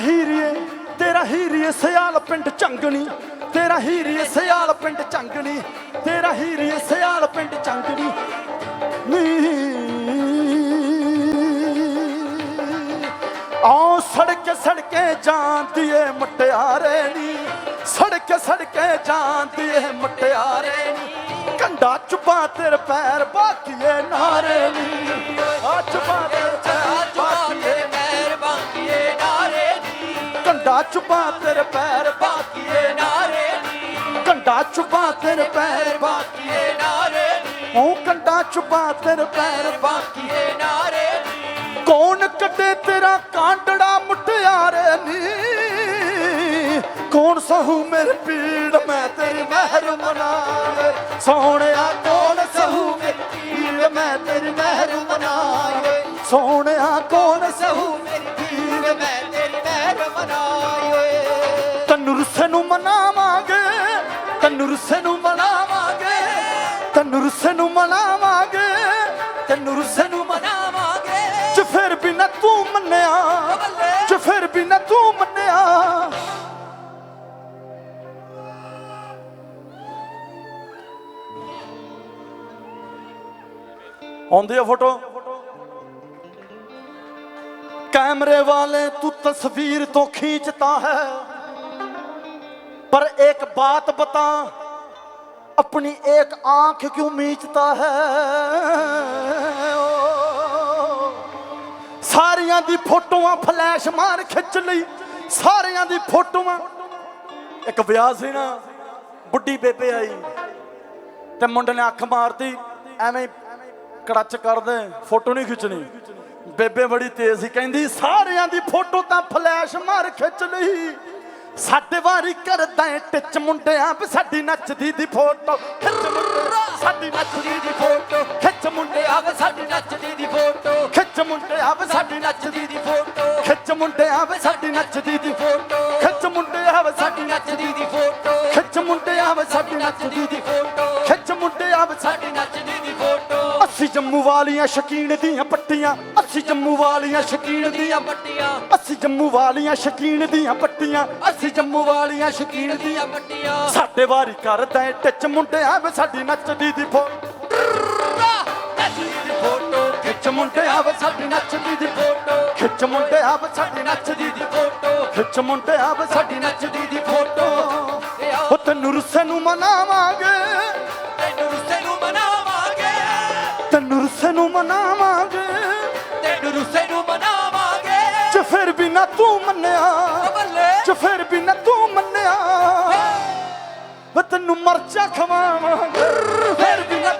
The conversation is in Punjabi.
ਹੀਰੀਏ, ਤੇਰਾ ਹੀਰੀਏ ਸਿਆਲ ਪਿੰਡ ਚੰਗਣੀ ਤੇਰਾ ਹੀਰੀਏ ਸਿਆਲ ਪਿੰਡ ਚੰਗਣੀ ਤੇਰਾ ਹੀਰੀਏ ਸਿਆਲ ਪਿੰਡ ਚੰਗਣੀ ਨੀ। ਆਉ ਸੜਕੇ ਸੜਕੇ ਜਾਂਦੀ ਏ ਮਟਿਆਰੇ ਨੀ, ਸੜਕੇ ਸੜਕੇ ਜਾਂਦੀ ਏ ਮਟਿਆਰੇ ਨੀ। ਕੰਡਾ ਚੁਪਾ ਤੇਰੇ ਪੈਰ ਬਾਕੀਏ ਨਾਰੇ ਨੀ। ਆ ਚੁਪਾ ਕੰਡਾ ਚੁਪਾ ਤੇਰੇ ਪੈਰ ਬਾਕੀਏ ਨਾਰੇ ਦੀ ਕੰਡਾ ਚੁਪਾ ਤੇਰੇ ਪੈਰ ਬਾਕੀਏ ਨਾਰੇ ਦੀ ਉਹ ਕੰਡਾ ਚੁਪਾ ਤੇਰੇ ਪੈਰ ਬਾਕੀ ਬਾਕੀਏ ਨਾਰੇ ਦੀ ਕੌਣ ਕੱਢੇ ਤੇਰਾ ਕਾਂਡੜਾ ਮੁਟਿਆਰੇ ਨੀ? ਕੌਣ ਸਹੂ ਮੇਰੀ ਪੀੜ ਮੈਂ ਤੇਰੀ ਮਹਿਰ ਮਨਾਵੇ? ਸੋਹਣਿਆ ਕੌਣ ਸਹੂ ਮੇਰੀ ਪੀੜ ਮੈਂ ਤੇਰੀ ਮਹਿਰ ਮਨਾਵੇ? ਸੋਹਣਿਆ ਕੌਣ ਸਹੂ ਮੇਰੀ ਪੀਰ ਮੈਂ ਮਨਾਏ ਤੈਨੂੰ ਰੁੱਸੇ ਨੂੰ ਮਨਾਵਾਂਗੇ ਤੈਨੂੰ ਰੁੱਸੇ ਨੂੰ ਮਨਾਵਾਂਗੇ ਤੈਨੂੰ ਰੁੱਸੇ ਨੂੰ ਮਨਾਵਾਂਗੇ ਤੈਨੂੰ ਰੁੱਸੇ ਨੂੰ ਮਨਾਵਾਂਗੇ। ਚ ਫਿਰ ਵੀ ਨਾ ਤੂੰ ਮੰਨਿਆ, ਚ ਫਿਰ ਵੀ ਨਾ ਤੂੰ ਮੰਨਿਆ। ਆਉਂਦੀ ਆ ਫੋਟੋ? कैमरे वाले तू तस्वीर तो खींचता है पर एक बात बता अपनी एक आंख क्यों मीचता है ਸਾਰਿਆਂ ਦੀ ਫੋਟੋਆਂ ਫਲੈਸ਼ ਮਾਰ ਖਿੱਚ ਲਈ ਸਾਰਿਆਂ ਦੀ ਫੋਟੋਆਂ ਇੱਕ ਵਿਆਹ ਸੀ ਨਾ ਬੁੱਢੀ ਬੇਬੇ ਆਈ ਤੇ ਮੁੰਡੇ ਨੇ ਅੱਖ ਮਾਰਤੀ ਐਵੇਂ ਹੀ ਕੜੱਚ ਕਰਦੇ ਫੋਟੋ ਨਹੀਂ ਖਿੱਚਣੀ ਬੇਬੇ ਬੜੀ ਤੇਜ਼ ਸੀ, ਕਹਿੰਦੀ, ਸਾਰਿਆਂ ਦੀ ਫੋਟੋ ਤਾਂ ਫਲੈਸ਼ ਮਾਰ ਖਿੱਚ ਲਈ। ਸਾਡੇ ਵਾਰੀ ਕਰਦਾ ਏ ਟਿੱਚ ਮੁੰਡਿਆਂ ਵੀ, ਸਾਡੀ ਨੱਚਦੀ ਦੀ ਫੋਟੋ। ਖਿੱਚ ਮੁੰਡਿਆਂ, ਸਾਡੀ ਨੱਚਦੀ ਦੀ ਫੋਟੋ। ਖਿੱਚ ਮੁੰਡਿਆਂ ਵੀ, ਸਾਡੀ ਨੱਚਦੀ ਦੀ ਫੋਟੋ। ਖਿੱਚ ਮੁੰਡਿਆਂ ਵੀ, ਸਾਡੀ ਨੱਚਦੀ ਦੀ ਫੋਟੋ। ਖਿੱਚ ਮੁੰਡਿਆਂ ਵੀ, ਸਾਡੀ ਨੱਚਦੀ ਦੀ ਫੋਟੋ। ਖਿੱਚ ਮੁੰਡਿਆਂ ਵੀ, ਸਾਡੀ ਨੱਚਦੀ ਦੀ ਫੋਟੋ। ਖਿੱਚ ਮੁੰਡਿਆਂ ਵੀ, ਸਾਡੀ ਨੱਚਦੀ ਦੀ ਅਸੀਂ ਜੰਮੂ ਵਾਲੀਆਂ ਸ਼ਕੀਨ ਦੀਆਂ ਪੱਟੀਆਂ, ਅਸੀਂ ਜੰਮੂ ਵਾਲੀਆਂ ਸ਼ਕੀਨ ਦੀਆਂ ਪੱਟੀਆਂ। ਅਸੀਂ ਜੰਮੂ ਵਾਲੀਆਂ ਸ਼ਕੀਨ ਦੀਆਂ ਪੱਟੀਆਂ, ਅਸੀਂ ਜੰਮੂ ਵਾਲੀਆਂ ਸ਼ਕੀਨ ਦੀਆਂ ਪੱਟੀਆਂ। ਸਾਡੇ ਵਾਰੀ ਕਰਦਾ ਏ ਟਿੱਚ ਮੁੰਡਿਆਂ ਵੇ ਸਾਡੀ ਫੋਟੋ ਨੱਚਦੀ ਦੀ ਫੋਟੋ ਖਿੱਚ ਮੁੰਡਿਆਂ ਵੇ ਸਾਡੀ ਨੱਚਦੀ ਦੀ ਫੋਟੋ। ਖਿੱਚ ਮੁੰਡਿਆਂ ਵੇ ਸਾਡੀ ਨੱਚਦੀ ਦੀ ਫੋਟੋ। ਖਿੱਚ ਮੁੰਡਿਆਂ ਵੇ ਸਾਡੀ ਨੱਚਦੀ ਦੀ ਫੋਟੋ। ਉਹ ਤੈਨੂੰ ਰੁੱਸੇ ਨੂੰ ਮਨਾਵਾਂਗੇ। وطن مرچا کھما مانگ ہر بھی نہ